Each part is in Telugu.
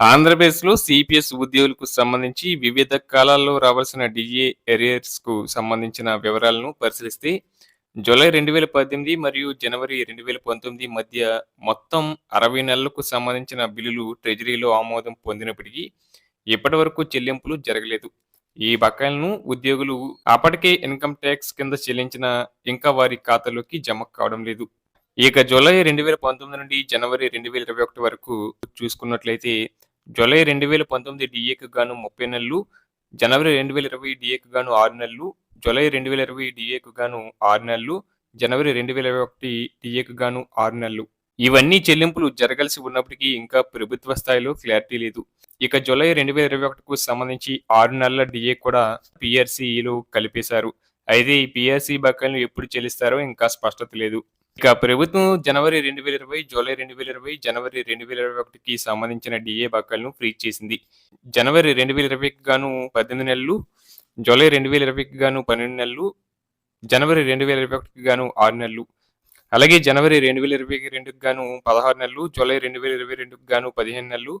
ఆంధ్రప్రదేశ్‌లో సిపిఎస్ ఉద్యోగులకు సంబంధించి వివిధ కాలాల్లో రావాల్సిన డిఏ ఎరియర్స్‌కు సంబంధించిన వివరాలను పరిశీలిస్తే జూలై 2018 మరియు జనవరి 2019 మధ్య మొత్తం 60 నెలలకు సంబంధించిన బిల్లులు ట్రెజరీలో ఆమోదం పొందినప్పటికీ ఇప్పటివరకు చెల్లింపులు జరగలేదు. ఈ బకాయిలను ఉద్యోగులు అప్పటికే ఇన్కమ్ ట్యాక్స్ కింద చెల్లించిన ఇంకా వారి ఖాతాలోకి జమ కావడం లేదు. ఇక జూలై 2019 నుండి జనవరి 2021 వరకు చూసుకున్నట్లయితే జూలై 2019 డిఏకి గాను 30 నెలలు, జనవరి రెండు వేల ఇరవై డిఏకు గాను ఆరు నెలలు, జూలై 2020 డిఏకి గాను ఆరు నెలలు, జనవరి రెండు వేల ఇరవై ఒకటి డిఏకు గాను ఆరు నెలలు. ఇవన్నీ చెల్లింపులు జరగాల్సి ఉన్నప్పటికీ ఇంకా ప్రభుత్వ స్థాయిలో క్లారిటీ లేదు. ఇక జూలై 2021కు సంబంధించి ఆరు నెలల డిఏ కూడా పిఆర్సీలో కలిపేశారు. అయితే ఈ పిఆర్సీ బకాయిలను ఎప్పుడు చెల్లిస్తారో ఇంకా స్పష్టత లేదు. ఇక ప్రభుత్వం జనవరి రెండు వేల ఇరవై జూలై రెండు వేల ఇరవై జనవరి రెండు వేల ఇరవై ఒకటికి సంబంధించిన డిఏ బకాయిలను ఫ్రీజ్ చేసింది. జనవరి రెండు వేల ఇరవైకి గాను పద్దెనిమిది నెలలు జూలై రెండు వేల ఇరవైకి గాను పన్నెండు నెలలు జనవరి రెండు వేల ఇరవై ఒకటికి గాను ఆరు నెలలు. అలాగే జనవరి రెండు వేల ఇరవై రెండుకి గాను పదహారు నెలలు జూలై రెండు వేల ఇరవై రెండుకి గాను పదిహేను నెలలు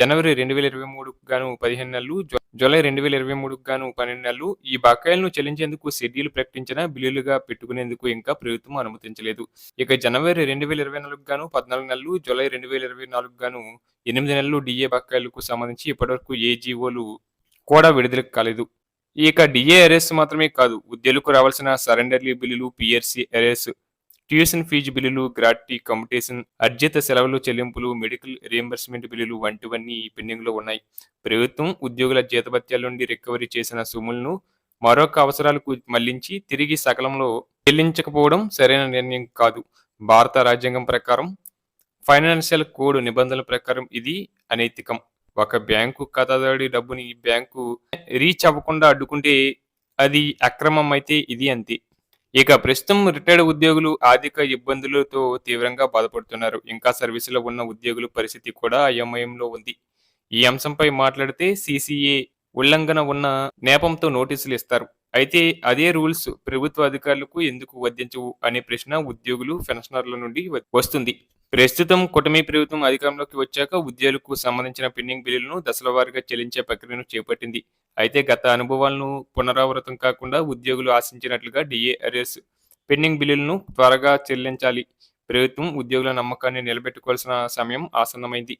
జనవరి రెండు వేల ఇరవై మూడుకి గాను పదిహేను నెలలు జూలై రెండు వేల ఇరవై మూడుకు గాను 12 నెలలు. ఈ బకాయిలను చెల్లించేందుకు షెడ్యూల్ ప్రకటించిన బిల్లులుగా పెట్టుకునేందుకు ఇంకా ప్రభుత్వం అనుమతించలేదు. ఇక జనవరి 2024కి గాను 14 నెలలు, జూలై 2024కి గాను ఎనిమిది నెలలు డిఏ బకాయిలకు సంబంధించి ఇప్పటివరకు ఏ జీవోలు కూడా విడుదల కాలేదు. ఇక డిఏ అరెస్ట్ మాత్రమే కాదు ఉద్యోగులకు రావాల్సిన సరెండర్లీ బిల్లులు, పిఆర్సీ అరెస్ట్ ట్యూషన్ ఫీజు బిల్లులు, గ్రాట్యుటీ, కమ్యుటేషన్, అర్జిత సెలవులు చెల్లింపులు, మెడికల్ రియంబర్స్మెంట్ బిల్లులు వంటివన్నీ ఈ పెండింగ్లో ఉన్నాయి. ప్రభుత్వం ఉద్యోగుల జీతభత్యాల నుండి రికవరీ చేసిన సొమ్ములను మరొక అవసరాలకు మళ్ళించి తిరిగి సకాలంలో చెల్లించకపోవడం సరైన నిర్ణయం కాదు. భారత రాజ్యాంగం ప్రకారం ఫైనాన్షియల్ కోడ్ నిబంధనల ప్రకారం ఇది అనైతికం. ఒక బ్యాంకు ఖాతాదారుడి డబ్బుని బ్యాంకు రీచ్ అవ్వకుండా అడ్డుకుంటే అది అక్రమం అయితే ఇది అంతే. ఇక ప్రస్తుతం రిటైర్డ్ ఉద్యోగులు ఆర్థిక ఇబ్బందులతో తీవ్రంగా బాధపడుతున్నారు. ఇంకా సర్వీసులో ఉన్న ఉద్యోగుల పరిస్థితి కూడా అయోమయంలో ఉంది. ఈ అంశంపై మాట్లాడితే సిసిఏ ఉల్లంఘన ఉన్న నేపంతో నోటీసులు ఇస్తారు. అయితే అదే రూల్స్ ప్రభుత్వ అధికారులకు ఎందుకు వర్తించవు అనే ప్రశ్న ఉద్యోగులు, పెన్షనర్ల నుండి వస్తుంది. ప్రస్తుతం కూటమి ప్రభుత్వం అధికారంలోకి వచ్చాక ఉద్యోగులకు సంబంధించిన పెండింగ్ బిల్లులను దశలవారీగా చెల్లించే ప్రక్రియను చేపట్టింది. అయితే గత అనుభవాలను పునరావృతం కాకుండా ఉద్యోగులు ఆశించినట్లుగా డిఏఆర్ఎస్ పెండింగ్ బిల్లులను త్వరగా చెల్లించాలి. ప్రభుత్వం ఉద్యోగుల నమ్మకాన్ని నిలబెట్టుకోవాల్సిన సమయం ఆసన్నమైంది.